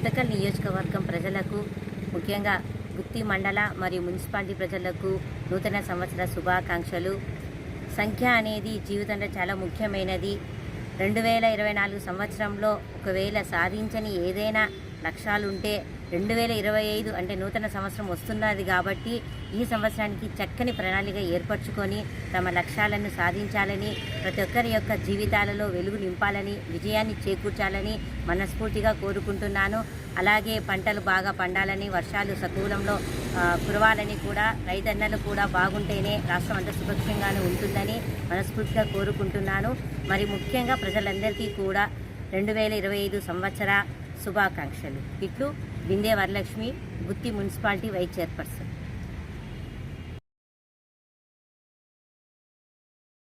గుత్తకల్ నియోజకవర్గం ప్రజలకు ముఖ్యంగా గుత్తి మండల మరియు మున్సిపాలిటీ ప్రజలకు నూతన సంవత్సర శుభాకాంక్షలు. సంఖ్య అనేది జీవితంలో చాలా ముఖ్యమైనది. రెండు వేల ఇరవై నాలుగు సంవత్సరంలో ఒకవేళ సాధించని ఏదైనా లక్ష్యాలుంటే రెండు వేల ఇరవై ఐదు అంటే నూతన సంవత్సరం వస్తున్నది కాబట్టి ఈ సంవత్సరానికి చక్కని ప్రణాళిక ఏర్పరచుకొని తమ లక్ష్యాలను సాధించాలని ప్రతి ఒక్కరి యొక్క జీవితాలలో వెలుగు నింపాలని విజయాన్ని చేకూర్చాలని మనస్ఫూర్తిగా కోరుకుంటున్నాను. అలాగే పంటలు బాగా పండాలని వర్షాలు సకూలంలో కురవాలని కూడా రైతన్నలు కూడా బాగుంటేనే రాష్ట్రం అంతా సుభిక్షంగానే ఉంటుందని మనస్ఫూర్తిగా కోరుకుంటున్నాను. మరి ముఖ్యంగా ప్రజలందరికీ కూడా రెండు వేల ఇరవై ఐదు సంవత్సర శుభాకాంక్షలు. ఇట్లు Binde Varalakshmi Gutti municipality vice chairperson.